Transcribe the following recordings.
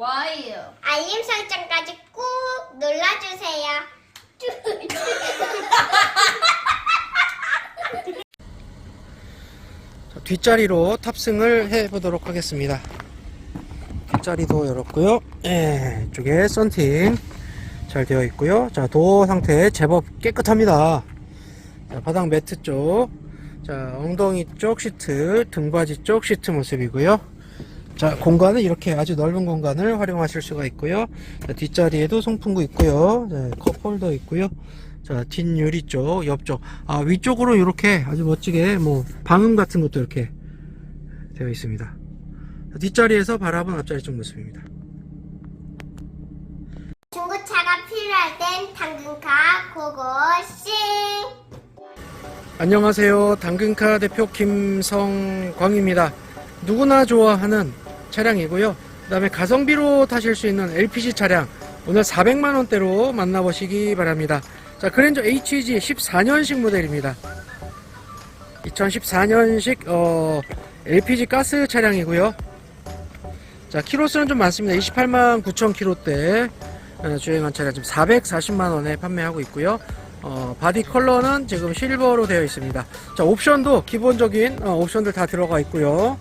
좋아요. 알림 설정까지 꾹 눌러주세요. 자, 뒷자리로 탑승을 해 보도록 하겠습니다. 뒷자리도 열었고요. 예, 이쪽에 썬팅 잘 되어 있고요. 자, 도어 상태 제법 깨끗합니다. 자, 바닥 매트 쪽, 자, 엉덩이 쪽 시트, 등받이 쪽 시트 모습이고요. 자, 공간은 이렇게 아주 넓은 공간을 활용하실 수가 있고요. 자, 뒷자리에도 송풍구 있고요. 네, 컵홀더 있고요. 자, 뒷유리 쪽, 옆쪽. 아, 위쪽으로 이렇게 아주 멋지게 뭐 방음 같은 것도 이렇게 되어 있습니다. 자, 뒷자리에서 바라본 앞자리 쪽 모습입니다. 중고차가 필요할 땐 당근카 고고싱. 안녕하세요. 당근카 대표 김성광입니다. 누구나 좋아하는 차량이고요. 그 다음에 가성비로 타실 수 있는 LPG 차량 오늘 400만원대로 만나보시기 바랍니다. 자, 그랜저 HG 14년식 모델입니다. 2014년식 어, LPG 가스 차량이고요. 자, 키로수는 좀 많습니다. 28만 9천 킬로대 어, 주행한 차량 지금 440만 원에 판매하고 있고요. 어, 바디 컬러는 지금 실버로 되어 있습니다. 자, 옵션도 기본적인 어, 옵션들 다 들어가 있고요.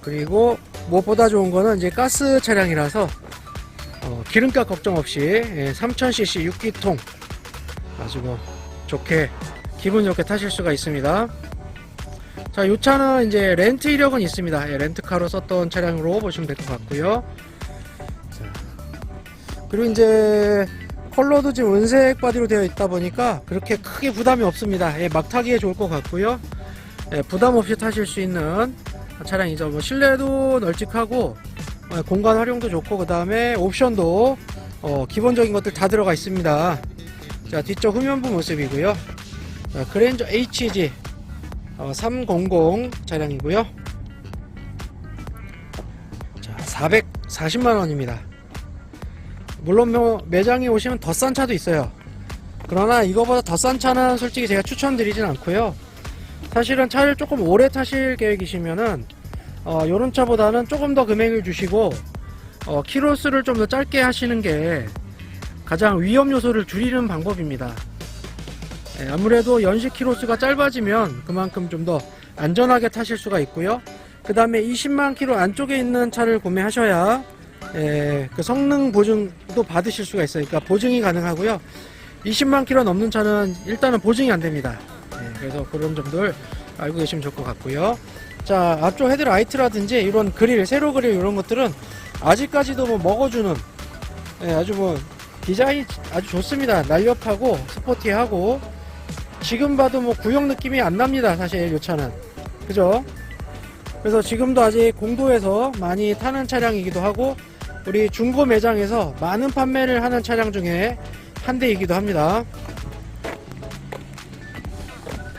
그리고 무엇보다 좋은 거는 이제 가스 차량이라서 어, 기름값 걱정 없이 예, 3000cc 6기통 아주 뭐 좋게 기분 좋게 타실 수가 있습니다. 자, 이 차는 이제 렌트 이력은 있습니다. 예, 렌트카로 썼던 차량으로 보시면 될 것 같고요. 자, 그리고 이제 컬러도 지금 은색 바디로 되어 있다 보니까 그렇게 크게 부담이 없습니다. 예, 막 타기에 좋을 것 같고요. 예, 부담 없이 타실 수 있는 차량이죠. 뭐 실내도 널찍하고 어, 공간 활용도 좋고 그 다음에 옵션도 어, 기본적인 것들 다 들어가 있습니다. 자 뒤쪽 후면부 모습이고요. 자, 그랜저 HG 어, 300 차량이고요. 자 440만 원입니다. 물론 뭐 매장에 오시면 더 싼 차도 있어요. 그러나 이거보다 더 싼 차는 솔직히 제가 추천드리진 않고요. 사실은 차를 조금 오래 타실 계획이시면은 어, 요런 차보다는 조금 더 금액을 주시고 어, 키로수를 좀 더 짧게 하시는 게 가장 위험 요소를 줄이는 방법입니다. 예, 아무래도 연식 키로수가 짧아지면 그만큼 좀 더 안전하게 타실 수가 있고요. 그 다음에 20만 키로 안쪽에 있는 차를 구매하셔야 예, 그 성능 보증도 받으실 수가. 그러니까 보증이 가능하고요. 20만 키로 넘는 차는 일단은 보증이 안 됩니다. 예, 그래서 그런 점들 알고 계시면 좋을 것 같고요. 자, 앞쪽 헤드라이트라든지 이런 그릴, 세로 그릴 이런 것들은 아직까지도 뭐 먹어주는 예, 아주 뭐 디자인이 아주 좋습니다. 날렵하고 스포티하고 지금 봐도 뭐 구형 느낌이 안 납니다. 사실 이 차는 그죠? 그래서 지금도 아직 공도에서 많이 타는 차량이기도 하고 우리 중고 매장에서 많은 판매를 하는 차량 중에 한 대이기도 합니다.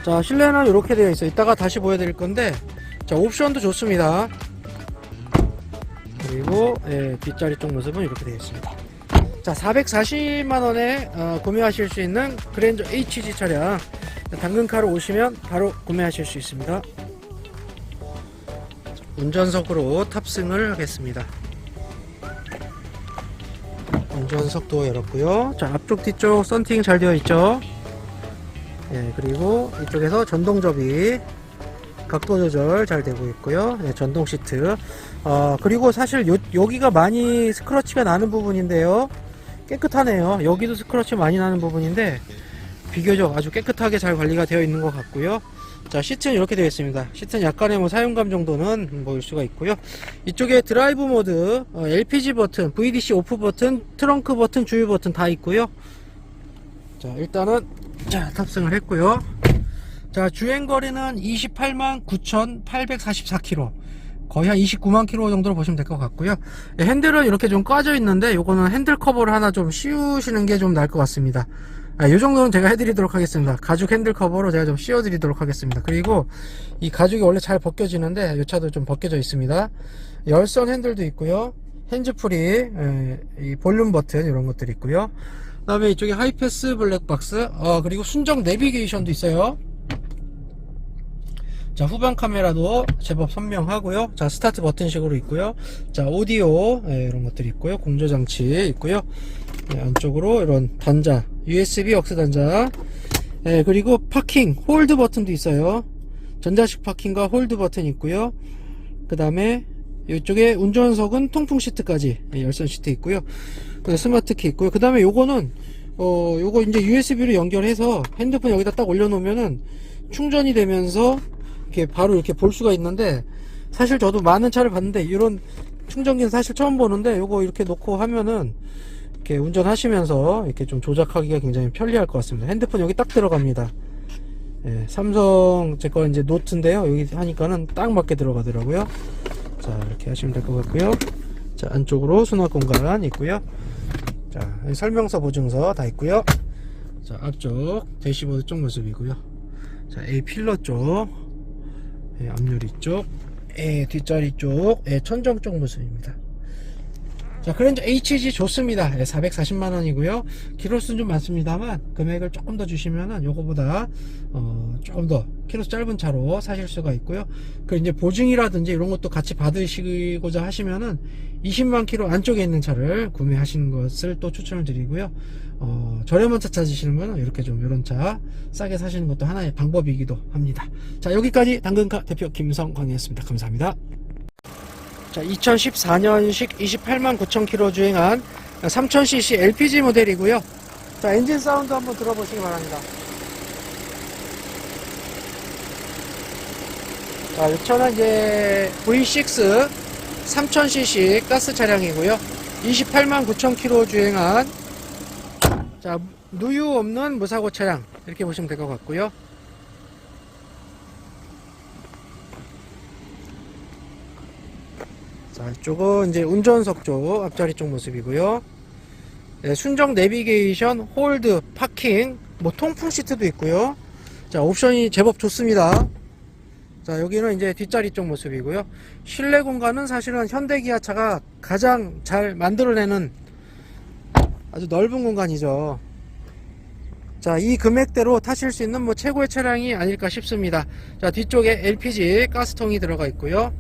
자 실내는 이렇게 되어 있어요. 이따가 다시 보여드릴 건데 자 옵션도 좋습니다. 그리고 예, 뒷자리 쪽 모습은 이렇게 되어 있습니다. 자 440만원에 어, 구매하실 수 있는 그랜저 HG 차량 당근카로 오시면 바로 구매하실 수 있습니다. 운전석으로 탑승을 하겠습니다. 운전석도 열었고요. 자 앞쪽 뒤쪽 썬팅 잘 되어 있죠. 예 그리고 이쪽에서 전동 접이 각도 조절 잘 되고 있고요. 예, 전동 시트. 어, 그리고 사실 요, 여기가 많이 스크러치가 나는 부분인데요. 깨끗하네요. 여기도 스크러치 많이 나는 부분인데 비교적 아주 깨끗하게 잘 관리가 되어 있는 것 같고요. 자 시트는 이렇게 되어 있습니다. 시트는 약간의 뭐 사용감 정도는 보일 수가 있고요. 이쪽에 드라이브 모드, 어, LPG 버튼, VDC 오프 버튼, 트렁크 버튼, 주유 버튼 다 있고요. 자 일단은 자 탑승을 했고요. 자 주행 거리는 28만 9,844km. 거의 한 29만 킬로 정도로 보시면 될 것 같고요. 예, 핸들은 이렇게 좀 까져 있는데 요거는 핸들 커버를 하나 좀 씌우시는 게 좀 나을 것 같습니다. 아, 이 정도는 제가 해드리도록 하겠습니다. 가죽 핸들 커버로 제가 좀 씌워드리도록 하겠습니다. 그리고 이 가죽이 원래 잘 벗겨지는데 이 차도 좀 벗겨져 있습니다. 열선 핸들도 있고요. 핸즈프리, 에, 이 볼륨 버튼 이런 것들이 있고요. 그 다음에 이쪽에 하이패스 블랙박스, 어, 그리고 순정 내비게이션도 있어요. 자, 후방 카메라도 제법 선명하고요. 자, 스타트 버튼식으로 있고요. 자, 오디오 예, 이런 것들이 있고요. 공조 장치 있고요. 예, 안쪽으로 이런 단자, USB 억스 단자. 예, 그리고 파킹 홀드 버튼도 있어요. 전자식 파킹과 홀드 버튼 있고요. 그 다음에 이쪽에 운전석은 통풍 시트까지 예, 열선 시트 있고요. 그 스마트 키 있고요. 그 다음에 요거는 어 요거 이제 USB로 연결해서 핸드폰 여기다 딱 올려놓으면은 충전이 되면서 이렇게 바로 이렇게 볼 수가 있는데 사실 저도 많은 차를 봤는데 이런 충전기는 사실 처음 보는데 요거 이렇게 놓고 하면은 이렇게 운전하시면서 이렇게 좀 조작하기가 굉장히 편리할 것 같습니다. 핸드폰 여기 딱 들어갑니다. 예, 삼성 제 거 이제 노트인데요. 여기 하니까는 딱 맞게 들어가더라고요. 자 이렇게 하시면 될 것 같고요. 자 안쪽으로 수납 공간 있고요. 자 설명서 보증서 다 있고요. 자 앞쪽 대시보드 쪽 모습이고요. 자 A 필러 쪽, 예, 앞유리 쪽, 예, 뒷자리 쪽, 예, 천정 쪽 모습입니다. 자, 그랜저 HG 좋습니다. 예, 440만 원이고요. 키로수는 좀 많습니다만 금액을 조금 더 주시면은 요거보다 어, 조금 더 키로수 짧은 차로 사실 수가 있고요. 그 이제 보증이라든지 이런 것도 같이 받으시고자 하시면은 20만 킬로 안쪽에 있는 차를 구매하시는 것을 또 추천을 드리고요. 어, 저렴한 차 찾으시는 분은 이렇게 좀 이런 차 싸게 사시는 것도 하나의 방법이기도 합니다. 자, 여기까지 당근카 대표 김성광이었습니다. 감사합니다. 자, 2014년식 28만 9천 킬로 주행한 3000cc LPG 모델이고요. 자, 엔진 사운드 한번 들어보시기 바랍니다. 자, 이 차는 이제 V6 3000cc 가스 차량이고요. 28만 9천 킬로 주행한 자, 누유 없는 무사고 차량 이렇게 보시면 될 것 같고요. 자, 이쪽은 이제 운전석 쪽 앞자리 쪽 모습이고요. 네, 순정 내비게이션, 홀드, 파킹, 뭐 통풍 시트도 있고요. 자, 옵션이 제법 좋습니다. 자, 여기는 이제 뒷자리 쪽 모습이고요. 실내 공간은 사실은 현대 기아차가 가장 잘 만들어내는 아주 넓은 공간이죠. 자, 이 금액대로 타실 수 있는 뭐 최고의 차량이 아닐까 싶습니다. 자, 뒤쪽에 LPG 가스통이 들어가 있고요.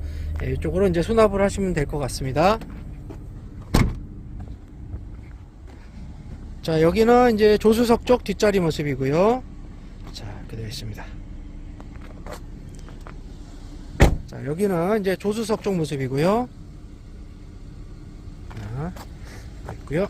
예, 이쪽으로 이제 수납을 하시면 될 것 같습니다. 자, 여기는 이제 조수석 쪽 뒷자리 모습이고요. 자, 이렇게 되어 있습니다. 자, 여기는 이제 조수석 쪽 모습이고요. 자, 있고요.